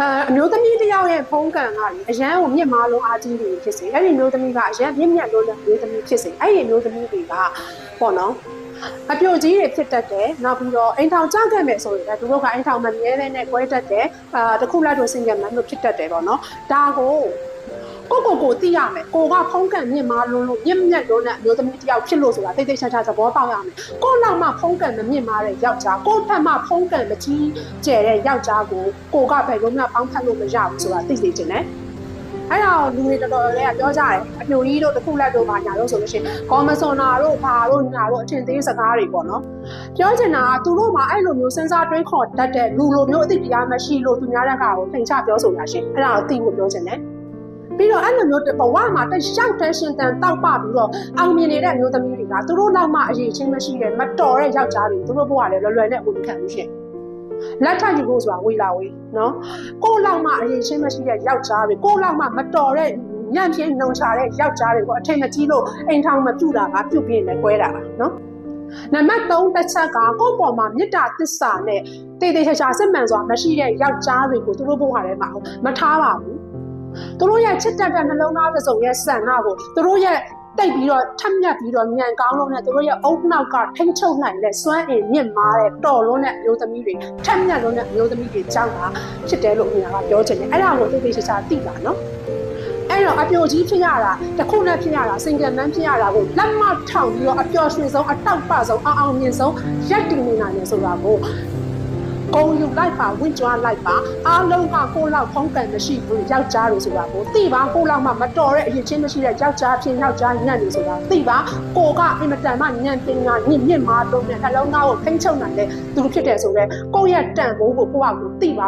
အဲအမျိုးသမီးတစ်ယောက်ရဲ့ဖုံးကန်ကလေအရန်ကိုမြင့်မားလုံးအားကြီးနေဖြစ်စေအဲ့ဒီအမျိုးသမီးကအရန်မြင့်မြတ်လို့လည်းအမျိုးသမီးဖြစ်စေအဲ့ဒီအမျိုးသမီးတွေကပေါ့နော်အပြိုကြီးတွေဖြစ်တတ်တယ်နောက်ပြီးတော့အိမ်ထောင်ကြောက်ခဲ့မယ်ဆိုရင်လည်းသူတို့ကအိမ်ထောင်မမြဲတဲ့နဲ့꿰တတ်တယ်အာတစ်ခုလိုက်တော့စင်ကြမှန်းလို့ဖြစ်တတ်တယ်ပေါ့နော်ဒါကို ကိုကိုကိုသိရမယ်ကိုကဖုံးကန်မြင့်မားလုံးလို့မြင့်မြတ်လို့နဲ့အမျိုးသမီးတစ်ယောက်ဖြစ်လို့ဆိုတာတိတ်တိတ်ချာချာသဘောပေါက်ရမယ်ကိုလောက်မှဖုံးကန်မမြင့်မားတဲ့ယောက်ျားကိုထက်မှဖုံးကန်မကြီးကျဲတဲ့ယောက်ျားကိုကိုကဘယ်လိုမှပေါင်းဖက်လို့မရဘူးဆိုတာသိစေချင်တယ်အဲ့တော့လူတွေတော်တော်လေးကပြောကြတယ်အပြိုကြီးတို့တစ်ခုလက်တို့ပါညာတို့ဆိုလို့ရှိရင်ကောမဆွန်နာတို့ဘာတို့ညာတို့အထင်သေးစကားတွေပေါ့နော်ပြောချင်တာကသူတို့မှာအဲ့လိုမျိုးစဉ်းစားတွေးခေါ်တတ်တဲ့လူလိုမျိုးအသိတရားမရှိလို့သူများတဲ့ကောင်ကိုထိန်ချပြောဆိုတာရှင်အဲ့ဒါကိုသိဖို့ပြောချင်တယ် ပြီးတော့အဲ့လိုမျိုးဘဝမှာတက်ရှောက်တဲ့ရှင်တန်တောက်ပပြီးတော့အောင်မြင်နေတဲ့အမျိုးသမီးတွေကသူတို့လောက်မှအရေးချင်းမရှိတဲ့မတော်တဲ့ယောက်ျားတွေသူတို့ဘဝလည်းလွယ်လွယ်နဲ့အဝင်ခံလို့ရှင်လက်ထပ်ယူဖို့ဆိုတာဝေလာဝေးနော်ကိုယ့်လောက်မှအရေးချင်းမရှိတဲ့ယောက်ျားတွေကိုယ့်လောက်မှမတော်တဲ့ညံ့ပြင်းနှုံချတဲ့ယောက်ျားတွေကိုအထင်မကြီးလို့အိမ်ထောင်မပြုတ်တာကပြုတ်ပြင်းနဲ့꿰တာပါနော်နံပါတ်3တစ်ချက်ကကိုယ့်ပေါ်မှာမေတ္တာသစ္စာနဲ့တည်တည်ချာချာစစ်မှန်စွာမရှိတဲ့ယောက်ျားတွေကိုသူတို့ဘဝထဲမှာမထားပါဘူး သူတို့ရဲ့ချစ်တတ်တဲ့နှလုံးသားတစ်စုံရဲ့ဆန္ဒကိုသူတို့ရဲ့တိတ်ပြီးတော့ထက်မြက်ပြီးတော့ညံကောင်းလို့နဲ့သူတို့ရဲ့အုတ်နောက်ကထိမ့်ချုပ်နိုင်တဲ့စွမ်းအင်မြင့်မားတဲ့တော်လုံးတဲ့အမျိုးသမီးတွေထက်မြက်လုံးတဲ့အမျိုးသမီးတွေကြောင့်ပါဖြစ်တယ်လို့အများကပြောချင်တယ်အဲ့ဒါကိုသိသိချာချာသိပါနော်အဲ့တော့အပျော်ကြီးဖြစ်ရတာတစ်ခုနဲ့ဖြစ်ရတာစင်ကယ်မန်းဖြစ်ရတာကိုလက်မထောင်ပြီးတော့အပျော်ရွှင်ဆုံးအတောက်ပဆုံးအောင်အောင်မြင်ဆုံးရက်တည်နေနိုင်တယ်ဆိုတာကို ဂုံယူလိုက်ပါဝင့်ကြွားလိုက်ပါအားလုံးကကိုယ့်လောက်ဖုံးကန်မရှိဘူးယောက်ျားတွေဆိုတာကိုသိပါကိုယ့်လောက်မှမတော်တဲ့အရင်ချင်းမရှိတဲ့ယောက်ျားဖြစ်ယောက်ျားညံ့နေဆိုတာသိပါကိုကအင်မတန်မှညံ့ပင်ကညင်မြင့်မားလုံးနဲ့နှလုံးသားကိုထိမ့်ချုပ်နိုင်တဲ့သူဖြစ်တယ်ဆိုတော့ကိုယ့်ရဲ့တန်ဖိုးကိုကိုယ့်ဟာကိုယ်သိပါ